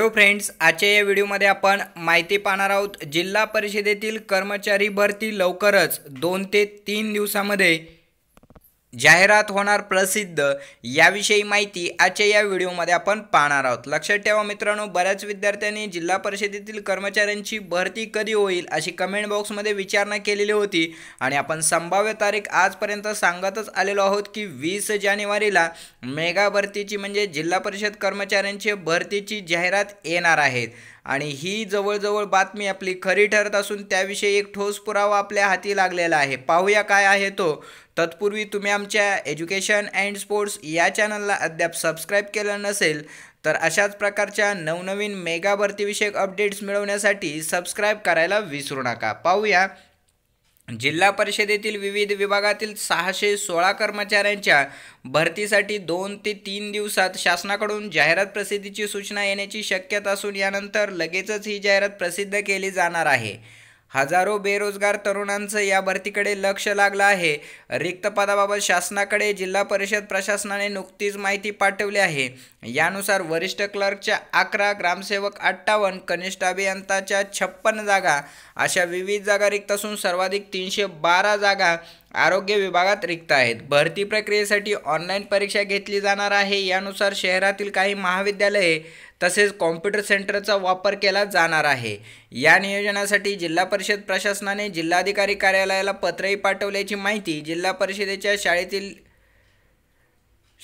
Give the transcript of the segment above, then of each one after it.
Hello friends आजच्या या व्हिडिओमध्ये आपण माहिती पाहणार आहोत जिल्हा परिषदेतील कर्मचारी भरती लवकरच दोन ते तीन दिवसामध्ये जाहिरात होणार प्रसिद्ध याविषयी माहिती आजच्या या व्हिडिओमध्ये आपण पाहणार आहोत. लक्षात ठेवा मित्रांनो बऱ्याच विद्यार्थ्यांनी जिल्हा परिषदेतील कर्मचाऱ्यांची भरती कधी होईल अशी कमेंट बॉक्समध्ये विचारणा केलेली होती. आणि आपण संभाव्य तारीख आजपर्यंत सांगतच आलेलो आहोत की वीस जानेवारीला मेगा भरतीची म्हणजे जिल्हा परिषद कर्मचाऱ्यांची भरतीची जाहिरात येणार आहेत आणि ही जवळजवळ बातमी आपली खरी ठरत असून त्याविषयी एक ठोस पुरावा आपल्या हाती लागलेला आहे. पाहूया काय आहे तो. तत्पूर्वी तुम्ही आमच्या एज्युकेशन अँड स्पोर्ट्स या चॅनलला अद्याप सबस्क्राईब केलं नसेल तर अशाच प्रकारच्या नवनवीन मेगा भरतीविषयक अपडेट्स मिळवण्यासाठी सबस्क्राईब करायला विसरू नका. पाहूया. जिल्हा परिषदेतील विविध विभागातील सहाशे सोळा कर्मचाऱ्यांच्या भरतीसाठी दोन ते तीन दिवसात शासनाकडून जाहिरात प्रसिद्धीची सूचना येण्याची शक्यता असून यानंतर लगेचच ही जाहिरात प्रसिद्ध केली जाणार आहे. हजारो बेरोजगार तरुणांचं या भरतीकडे लक्ष लागलं आहे. रिक्त पदाबाबत शासनाकडे जिल्हा परिषद प्रशासनाने नुकतीच माहिती पाठवली आहे. यानुसार वरिष्ठ क्लर्कच्या अकरा ग्रामसेवक अठ्ठावन्न कनिष्ठ अभियंताच्या छप्पन जागा अशा विविध जागा रिक्त असून सर्वाधिक तीनशे बारा जागा आरोग्य विभागात रिक्त आहेत. भरती प्रक्रियेसाठी ऑनलाईन परीक्षा घेतली जाणार आहे. यानुसार शहरातील काही महाविद्यालये तसेच कॉम्प्युटर सेंटरचा वापर केला जाणार आहे. या नियोजनासाठी जिल्हा परिषद प्रशासनाने जिल्हाधिकारी कार्यालयाला पत्रही पाठवल्याची माहिती जिल्हा परिषदेच्या शाळेतील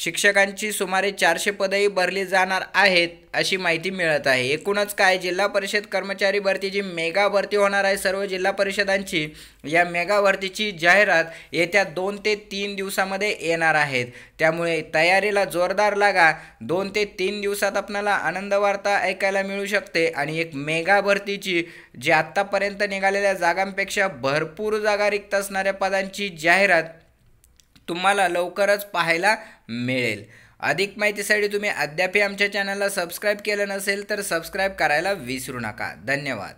शिक्षकांची सुमारे चारशे पदही भरली जाणार आहेत अशी माहिती मिळत आहे. एकूणच काय जिल्हा परिषद कर्मचारी भरतीची मेगा भरती होणार आहे. सर्व जिल्हा परिषदांची या मेगा भरतीची जाहिरात येत्या दोन ते तीन दिवसामध्ये येणार आहेत. त्यामुळे तयारीला जोरदार लागा. दोन ते तीन दिवसात आपल्याला आनंद वार्ता ऐकायला मिळू शकते आणि एक मेगा भरतीची जी आत्तापर्यंत निघालेल्या जागांपेक्षा भरपूर जागा रिक्त असणाऱ्या पदांची जाहिरात तुम्हाला लवकरच पाहायला मिळेल. अधिक माहितीसाठी तुम्ही अद्यापही आमच्या चॅनलला सबस्क्राईब केलं नसेल तर सबस्क्राईब करायला विसरू नका. धन्यवाद.